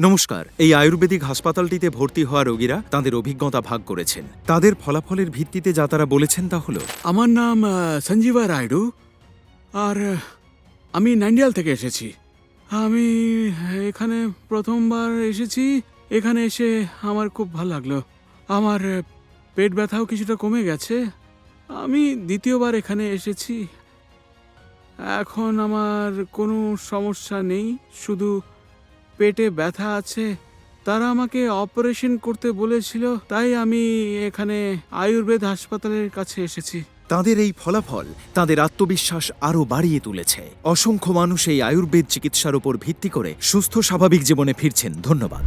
নমস্কার, এই আয়ুর্বেদিক হাসপাতালটিতে ভর্তি হওয়া রোগীরা তাদের অভিজ্ঞতা ভাগ করেছেন। তাদের ফলাফলের ভিত্তিতে যা তারা বলেছেন তা হলো, আমার নাম সঞ্জীবা রায়ডু। আর, আমি নাইন্ডিয়াল থেকে এসেছি। আমি, এখানে প্রথমবার এসেছি। এখানে এসে আমার খুব ভালো লাগল। আমার পেট ব্যথাও কিছুটা কমে গেছে। আমি দ্বিতীয়বার এখানে এসেছি। এখন আমার কোনো সমস্যা নেই। শুধু পেটে ব্যথা আছে, তারা আমাকে অপারেশন করতে বলেছিল, তাই আমি এখানে আয়ুর্বেদ হাসপাতালের কাছে এসেছি। তাদের এই ফলাফল তাদের আত্মবিশ্বাস আরও বাড়িয়ে তুলেছে। অসংখ্য মানুষ এই আয়ুর্বেদ চিকিৎসার উপর ভিত্তি করে সুস্থ স্বাভাবিক জীবনে ফিরছেন। ধন্যবাদ।